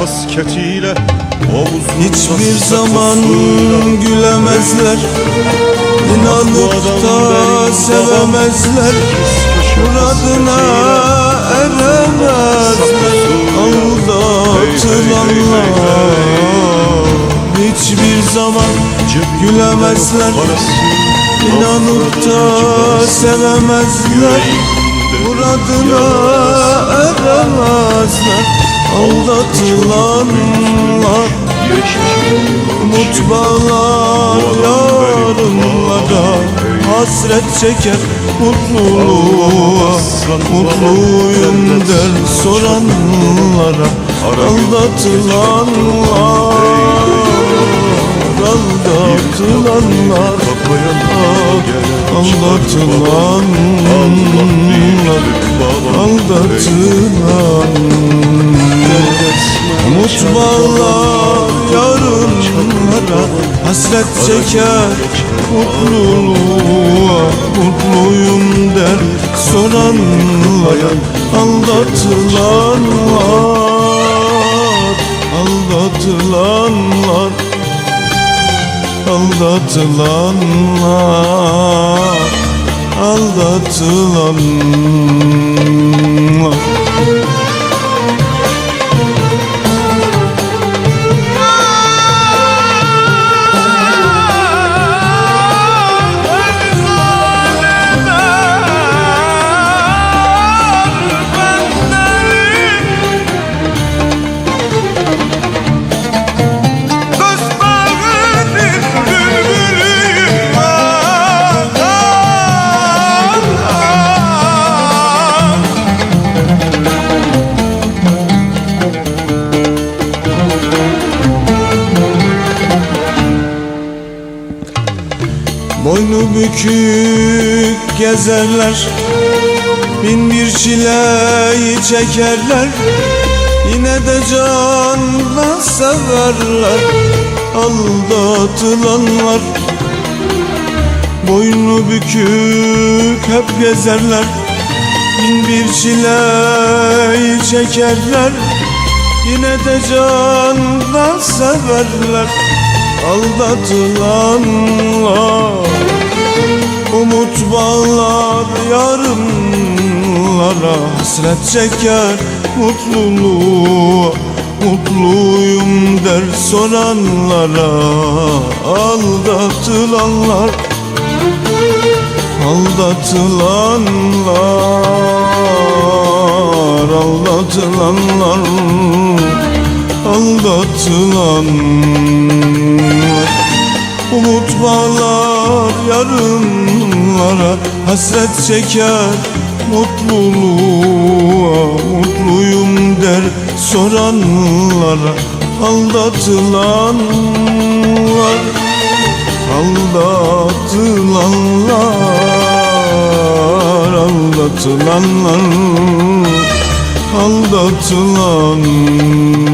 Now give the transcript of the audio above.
Kasketiyle Hiçbir zaman gülemezler. İnanıp da sevemezler. Muradına eremezler Aldatılanlar Hiçbir zaman gülemezler. İnanıp da sevemezler. Muradına eremezler Aldatılanlar Umut bağlar yarınlara Hasret çeker mutluluğa Mutluyum der soranlara. Aldatılanlar Aldatılanlar Aldatılanlar Aldatılanlar Umut bağlar yarınlara. Hasret çeker mutluluğa. Mutluyum der soranlara Aldatılanlar. Aldatılanlar. Aldatılanlar. Aldatılanlar bükük gezerler Bin bir çileyi çekerler. Yine de canla severler Aldatılanlar. Boynu bükük hep gezerler Bin bir çileyi çekerler. Yine de canla severler Aldatılanlar Umut bağlar yarınlara Hasret çeker mutluluğa Mutluyum der soranlara Aldatılanlar Aldatılanlar Aldatılanlar Aldatılanlar Umut bağlar yarınlara Hasret çeker mutluluğa Mutluyum der soranlara Aldatılanlar Aldatılanlar Aldatılanlar Aldatılanlar